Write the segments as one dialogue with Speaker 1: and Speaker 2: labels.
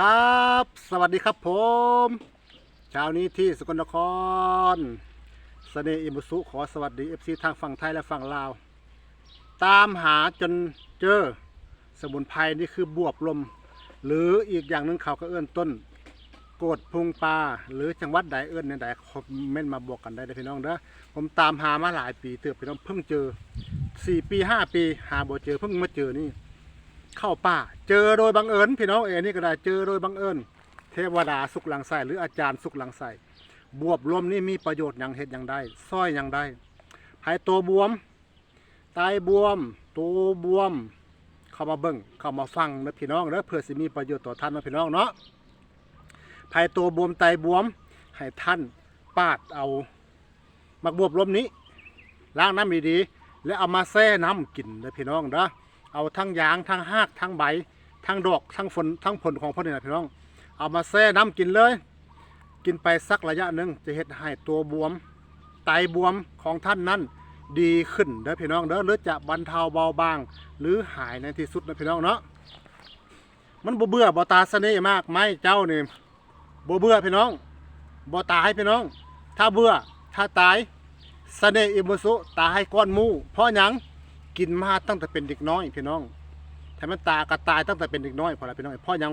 Speaker 1: ครับ สวัสดีครับผมเช้านี้ที่สกลนครเสน่ห์อิมุสุขอสวัสดีเอฟซีทางฝั่งไทยและฝั่งลาว ตามหาจนเจอสมุนไพรนี่คือบวบลม หรืออีกอย่างหนึ่งเขาก็เอื้อนต้นโกดพุงปลาหรือจังหวัดใดเอื้อนในใดคอมเมนต์มาบอกกันได้เลยพี่น้องเด้อผมตามหามาหลายปีเตือพี่น้องเพิ่งเจอสี่ปีห้าปี หาบ่เจอเพิ่งมาเจอนี่ เข้าป่า เจอโดยบังเอิญพี่น้องเอ๋นี่ก็ได้เจอโดยบังเอิญเทวดาสุขหลังใสหรืออาจารย์สุขหลังใสบวบรวมนี่มีประโยชน์อย่างเห็ดอย่างได้สร้อยอย่างได้ภายตัวบวมไตบวมตัวบวม เข้ามาเบิ่งเข้ามาฟังนะพี่น้องแล้วเพื่อสิมีประโยชน์ต่อท่านนะพี่น้องเนาะภายตัวบวมไตบวมให้ท่านปาดเอามักบวบรวมนี้ล้างน้ำดีๆแล้วเอามาแช่น้ำกินนะพี่น้องเด้อ เอาทั้งยางทั้งหากทั้งใบทั้งดอกทั้งผลทั้งผลของพวกนี้นะพี่น้อง เอามาแช่น้ำกินเลย กินไปสักระยะหนึ่งจะเห็ดให้ตัวบวม ไตบวมของท่านนั้นดีขึ้นเด้อพี่น้องเด้อหรือจะบรรเทาเบาบาง หรือหายในที่สุดนะพี่น้องเนาะมันบ่เบื่อบ่ตาเสน่ห์มากไหมเจ้านี่บ่เบื่อพี่น้องบ่ตายพี่น้อง ถ้าเบื่อถ้าตายเสน่ห์อิมุสุตายก้อนมูเพราะหยัง กินมาตั้งแต่เป็นเด็กน้อยพี่น้องถ้ามันตากระตายตั้งแต่เป็นเด็กน้อยพอละพี่น้องพราะหยัง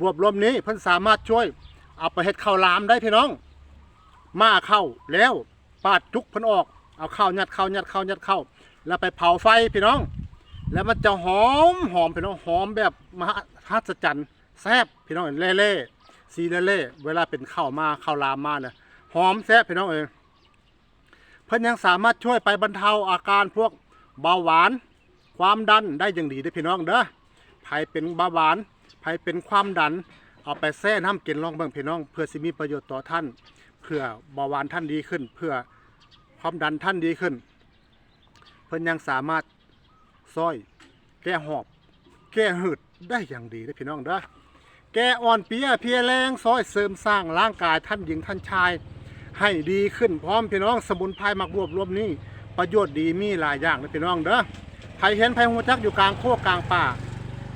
Speaker 1: บวบรวมนี้เพิ่นสามารถช่วยเอาไปเฮ็ดข้าวลามได้พี่น้อง มาเข้าแล้วปาดจุกเพิ่นออกเอาข้าวยัดข้าวยัดข้าวยัดข้าวแล้วไปเผาไฟพี่น้อง แล้วมันจะหอมหอมพี่น้องหอมแบบมหัศจรรย์แซ่บพี่น้องเล่ๆสีเล่ๆเวลาเป็นข้าวมาข้าวลามมาเนี่ยหอมแซ่บพี่น้องเอยเพิ่นยังสามารถช่วยไปบรรเทาอาการพวก เบาหวาน ความดันได้อย่างดีเด้พี่น้องเด้อใครเป็นเบาหวานใครเป็นความดัน เอาไปแช่น้ำกินลองเบิ่งพี่น้อง เพื่อสิมีประโยชน์ต่อท่าน เพื่อเบาหวานท่านดีขึ้น เพื่อความดันท่านดีขึ้น เพิ่นยังสามารถซอย แก้หอบ แก้หืดได้อย่างดีเด้พี่น้องเด้อแก้อ่อนเปียเพลียแรงซอยเสริมสร้างร่างกายท่านหญิงท่านชาย ให้ดีขึ้นพร้อมพี่น้องสมุนไพรหมักบวบรวมนี้ ประโยชน์ดีมีหลายอย่างนะพี่น้องเด้อใครเห็นไผหัวจักอยู่กลางโคกกลางป่า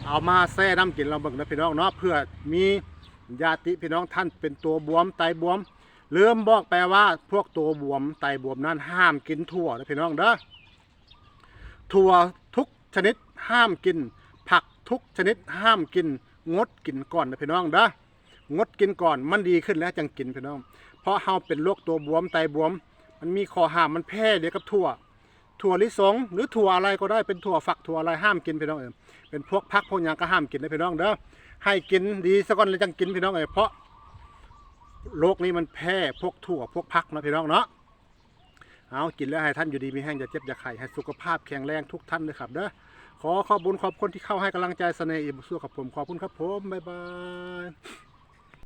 Speaker 1: เอามาแซ่น้ำกินเราเบิ่งนะพี่น้องเนาะเพื่อมีญาติพี่น้องท่านเป็นตัวบวมไตบวมเริ่มบอกแปลว่าพวกตัวบวมไตบวมนั้นห้ามกินถั่วนะพี่น้องเด้อถั่วทุกชนิดห้ามกิน ผักทุกชนิดห้ามกิน งดกินก่อนนะพี่น้องเด้องดกินก่อนมันดีขึ้นแล้วจังกินพี่น้อง เพราะเฮาเป็นโรคตัวบวมไตบวม มันมีข้อห้ามมันแพร่เดียวกับถั่ว ถั่วลิสง หรือถั่วอะไรก็ได้เป็นถั่วฝักถั่วอะไรห้ามกินพี่น้องเอ๋ยเป็นพวกพักพวกยังก็ห้ามกินนะพี่น้องเด้อให้กินดีสักก่อนเลยจังกินพี่น้องเอ๋ยเพราะโรคนี้มันแพร่พวกถั่วพวกพักนะพี่น้องเนาะเอากินแล้วให้ท่านอยู่ดีมีแห้งอย่าเจ็บอย่าไข้ให้สุขภาพแข็งแรงทุกท่านเลยครับเด้อขอขอบุญขอบคุณที่เข้าให้กำลังใจเสน่ห์อิบุสู้กับผมขอบคุณครับผมบ๊ายบาย